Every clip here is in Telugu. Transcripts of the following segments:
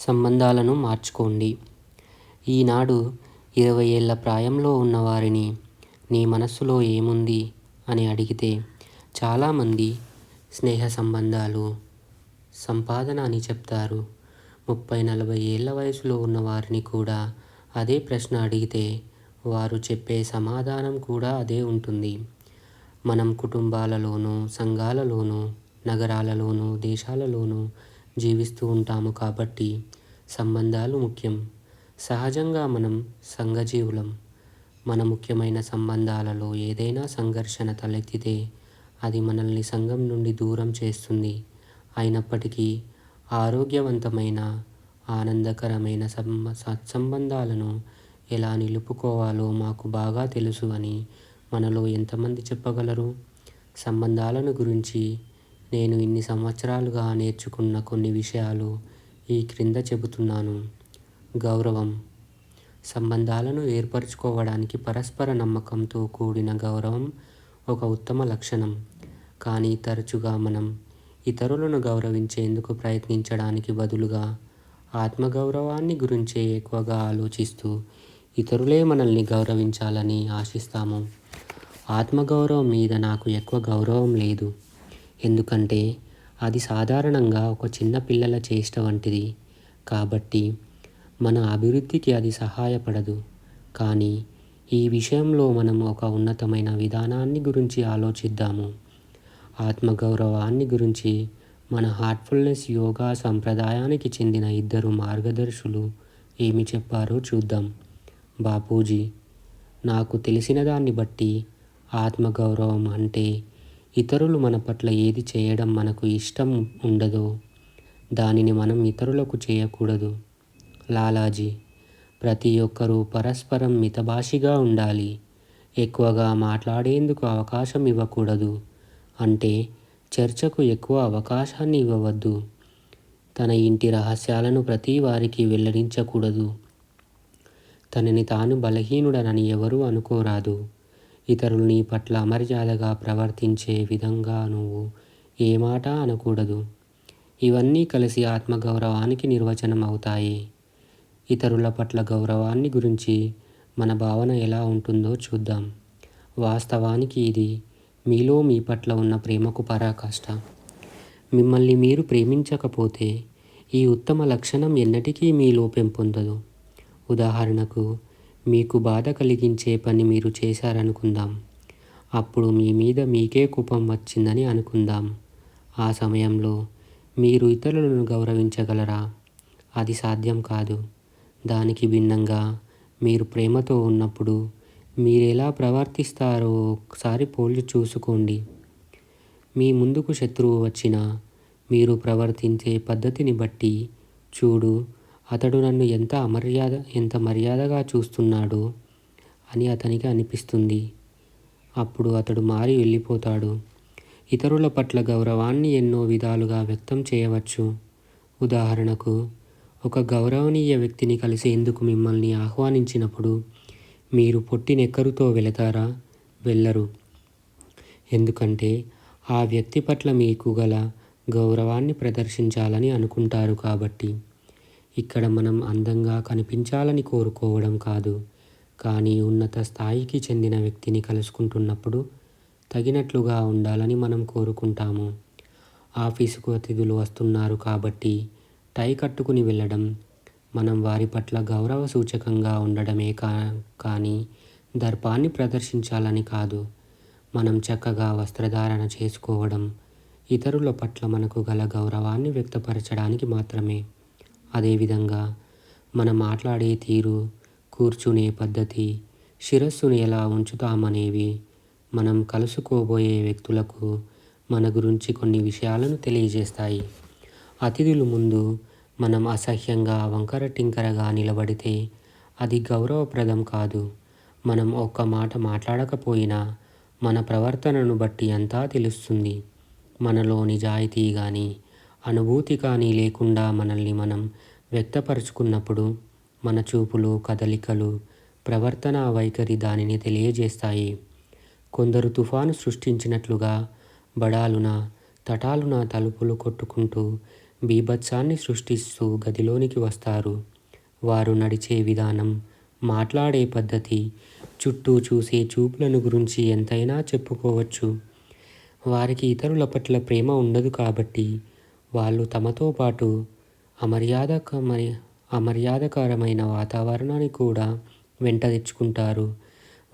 సంబంధాలను మార్చుకోండి. ఈనాడు ఇరవై ఏళ్ళ ప్రాయంలో ఉన్నవారిని నీ మనస్సులో ఏముంది అని అడిగితే చాలామంది స్నేహ సంబంధాలు సంపాదన అని చెప్తారు. ముప్పై నలభై ఏళ్ళ వయసులో ఉన్నవారిని కూడా అదే ప్రశ్న అడిగితే వారు చెప్పే సమాధానం కూడా అదే ఉంటుంది. మనం కుటుంబాలలోనూ సంఘాలలోనూ నగరాలలోనూ దేశాలలోనూ జీవిస్తూ ఉంటాము కాబట్టి సంబంధాలు ముఖ్యం. సహజంగా మనం సంఘజీవులం. మన ముఖ్యమైన సంబంధాలలో ఏదైనా సంఘర్షణ తలెత్తితే అది మనల్ని సంఘం నుండి దూరం చేస్తుంది. అయినప్పటికీ ఆరోగ్యవంతమైన ఆనందకరమైన సత్సంబంధాలను ఎలా నిలుపుకోవాలో మాకు బాగా తెలుసు అని మనలో ఎంతమంది చెప్పగలరు? సంబంధాలను గురించి నేను ఇన్ని సంవత్సరాలుగా నేర్చుకున్న కొన్ని విషయాలు ఈ క్రింద చెబుతున్నాను. గౌరవం. సంబంధాలను ఏర్పరచుకోవడానికి పరస్పర నమ్మకంతో కూడిన గౌరవం ఒక ఉత్తమ లక్షణం. కానీ తరచుగా మనం ఇతరులను గౌరవించేందుకు ప్రయత్నించడానికి బదులుగా ఆత్మగౌరవాన్ని గురించే ఎక్కువగా ఆలోచిస్తూ ఇతరులే మనల్ని గౌరవించాలని ఆశిస్తాము. ఆత్మగౌరవం మీద నాకు ఎక్కువ గౌరవం లేదు. ఎందుకంటే అది సాధారణంగా ఒక చిన్న పిల్లల చేష్ట వంటిది. కాబట్టి మన అభివృద్ధికి అది సహాయపడదు. కానీ ఈ విషయంలో మనం ఒక ఉన్నతమైన విధానాన్ని గురించి ఆలోచిద్దాము. ఆత్మగౌరవాన్ని గురించి మన హార్ట్ఫుల్నెస్ యోగా సంప్రదాయానికి చెందిన ఇద్దరు మార్గదర్శులు ఏమి చెప్పారో చూద్దాం. బాపూజీ నాకు తెలిసిన దాన్ని బట్టి ఆత్మగౌరవం అంటే ఇతరులు మన పట్ల ఏది చేయడం మనకు ఇష్టం ఉండదో దానిని మనం ఇతరులకు చేయకూడదు. లాలాజీ ప్రతి ఒక్కరూ పరస్పరం మితభాషిగా ఉండాలి. ఎక్కువగా మాట్లాడేందుకు అవకాశం ఇవ్వకూడదు. అంటే చర్చకు ఎక్కువ అవకాశాన్ని ఇవ్వవద్దు. తన ఇంటి రహస్యాలను ప్రతి వారికి వెల్లడించకూడదు. తనని తాను బలహీనుడనని ఎవరూ అనుకోరాదు. ఇతరులు నీ పట్ల అమర్యాదగా ప్రవర్తించే విధంగా నువ్వు ఏ మాట అనకూడదు. ఇవన్నీ కలిసి ఆత్మగౌరవానికి నిర్వచనం అవుతాయి ఇతరుల పట్ల గౌరవాన్ని గురించి మన భావన ఎలా ఉంటుందో చూద్దాం. వాస్తవానికి ఇది మీలో మీ పట్ల ఉన్న ప్రేమకు పరాకాష్ట. మిమ్మల్ని మీరు ప్రేమించకపోతే ఈ ఉత్తమ లక్షణం ఎన్నటికీ మీలో పెంపొందదు. ఉదాహరణకు మీకు బాధ కలిగించే పని మీరు చేశారనుకుందాం. అప్పుడు మీ మీద మీకే కోపం వచ్చిందని అనుకుందాం. ఆ సమయంలో మీరు ఇతరులను గౌరవించగలరా? అది సాధ్యం కాదు. దానికి భిన్నంగా మీరు ప్రేమతో ఉన్నప్పుడు మీరు ఎలా ప్రవర్తిస్తారో ఒకసారి పోల్చి చూసుకోండి. మీ ముందుకు శత్రువు వచ్చినా మీరు ప్రవర్తించే పద్ధతిని బట్టి చూడు అతడు నన్ను ఎంత అమర్యాద ఎంత మర్యాదగా చూస్తున్నాడో అని అతనికి అనిపిస్తుంది. అప్పుడు అతడు మారి వెళ్ళిపోతాడు. ఇతరుల పట్ల గౌరవాన్ని ఎన్నో విధాలుగా వ్యక్తం చేయవచ్చు. ఉదాహరణకు ఒక గౌరవనీయ వ్యక్తిని కలిసేందుకు మిమ్మల్ని ఆహ్వానించినప్పుడు మీరు పొట్టినెక్కరుతో వెళతారా? వెళ్ళరు. ఎందుకంటే ఆ వ్యక్తి పట్ల మీకు గల గౌరవాన్ని ప్రదర్శించాలని అనుకుంటారు కాబట్టి. ఇక్కడ మనం అందంగా కనిపించాలని కోరుకోవడం కాదు. కానీ ఉన్నత స్థాయికి చెందిన వ్యక్తిని కలుసుకుంటున్నప్పుడు తగినట్లుగా ఉండాలని మనం కోరుకుంటాము. ఆఫీసుకు అతిథులు వస్తున్నారు కాబట్టి టై కట్టుకుని వెళ్ళడం మనం వారి పట్ల గౌరవ సూచకంగా ఉండడమే కా కానీ దర్పాన్ని ప్రదర్శించాలని కాదు. మనం చక్కగా వస్త్రధారణ చేసుకోవడం ఇతరుల పట్ల మనకు గల గౌరవాన్ని వ్యక్తపరచడానికి మాత్రమే. అదేవిధంగా మనం మాట్లాడే తీరు కూర్చునే పద్ధతి శిరస్సును ఎలా ఉంచుతామనేవి మనం కలుసుకోబోయే వ్యక్తులకు మన గురించి కొన్ని విషయాలను తెలియజేస్తాయి. అతిథులు ముందు మనం అసహ్యంగా వంకర టింకరగా నిలబడితే అది గౌరవప్రదం కాదు. మనం ఒక్క మాట మాట్లాడకపోయినా మన ప్రవర్తనను బట్టి అంతా తెలుస్తుంది. మనలో నిజాయితీ కానీ అనుభూతి కానీ లేకుండా మనల్ని మనం వ్యక్తపరుచుకున్నప్పుడు మన చూపులు కదలికలు ప్రవర్తన వైఖరి దానిని తెలియజేస్తాయి. కొందరు తుఫాను సృష్టించినట్లుగా బడాలున తటాలున తలుపులు కొట్టుకుంటూ బీభత్సాన్ని సృష్టిస్తూ గదిలోనికి వస్తారు. వారు నడిచే విధానం మాట్లాడే పద్ధతి చుట్టూ చూసే చూపులను గురించి ఎంతైనా చెప్పుకోవచ్చు. వారికి ఇతరుల పట్ల ప్రేమ ఉండదు కాబట్టి వాళ్ళు తమతో పాటు అమర్యాదకమై అమర్యాదకరమైన వాతావరణాన్ని కూడా వెంట తెచ్చుకుంటారు.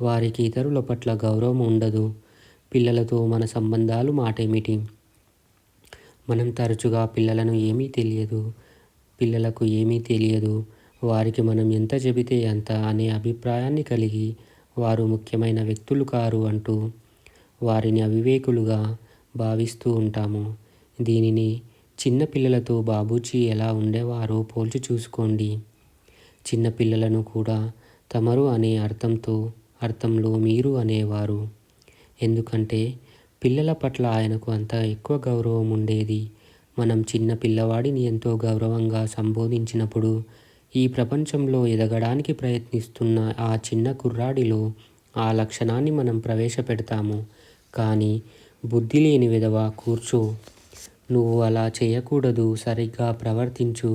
వారికి ఇతరుల పట్ల గౌరవం ఉండదు. పిల్లలతో మన సంబంధాలు మాటేమిటి? మనం తరచుగా పిల్లలను ఏమీ తెలియదు. పిల్లలకు ఏమీ తెలియదు. వారికి మనం ఎంత చెబితే అంత అనే అభిప్రాయాన్ని కలిగి వారు ముఖ్యమైన వ్యక్తులు కారు అంటూ వారిని అవివేకులుగా భావిస్తూ ఉంటాము. దీనిని చిన్న పిల్లలతో బాబూజీ ఎలా ఉండేవారో పోల్చి చూసుకోండి. చిన్న పిల్లలను కూడా తమరు అనే అర్థంతో అర్థంలో మీరు అనేవారు. ఎందుకంటే పిల్లల పట్ల ఆయనకు అంత ఎక్కువ గౌరవం ఉండేది. మనం చిన్న పిల్లవాడిని ఎంతో గౌరవంగా సంబోధించినప్పుడు ఈ ప్రపంచంలో ఎదగడానికి ప్రయత్నిస్తున్న ఆ చిన్న కుర్రాడిలో ఆ లక్షణాన్ని మనం ప్రవేశపెడతాము. కానీ బుద్ధి లేని విధవ కూర్చో. నువ్వు అలా చేయకూడదు సరిగ్గా ప్రవర్తించు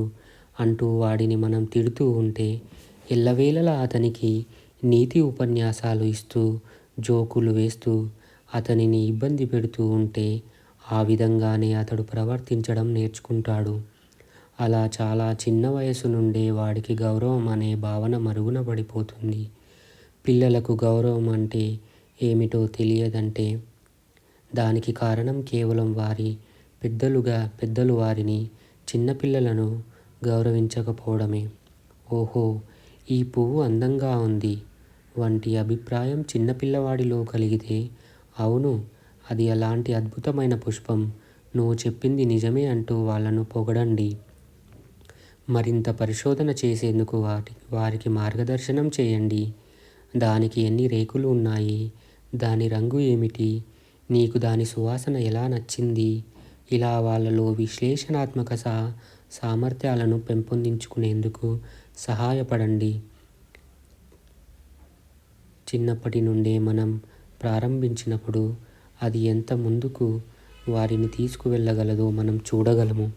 అంటూ వాడిని మనం తిడుతూ ఉంటే ఎల్లవేళలా అతనికి నీతి ఉపన్యాసాలు ఇస్తూ జోకులు వేస్తూ అతనిని ఇబ్బంది పెడుతూ ఉంటే ఆ విధంగానే అతడు ప్రవర్తించడం నేర్చుకుంటాడు. అలా చాలా చిన్న వయసు నుండే వాడికి గౌరవం అనే భావన మరుగున పడిపోతుంది. పిల్లలకు గౌరవం అంటే ఏమిటో తెలియదంటే దానికి కారణం కేవలం వారి పెద్దలుగా పెద్దలు వారిని చిన్నపిల్లలను గౌరవించకపోవడమే. ఓహో ఈ పువ్వు అందంగా ఉంది. వంటి అభిప్రాయం చిన్నపిల్లవాడిలో కలిగితే అవును అది అలాంటి అద్భుతమైన పుష్పం. నువ్వు చెప్పింది నిజమే అంటూ వాళ్ళను పొగడండి. మరింత పరిశోధన చేసేందుకు వాటి వారికి మార్గదర్శనం చేయండి. దానికి ఎన్ని రేకులు ఉన్నాయి? దాని రంగు ఏమిటి? నీకు దాని సువాసన ఎలా నచ్చింది? ఇలా వాళ్ళలో విశ్లేషణాత్మక సా సామర్థ్యాలను పెంపొందించుకునేందుకు సహాయపడండి. చిన్నప్పటి నుండే మనం ప్రారంభించినప్పుడు అది ఎంత ముందుకు వారిని తీసుకువెళ్ళగలదో మనం చూడగలము.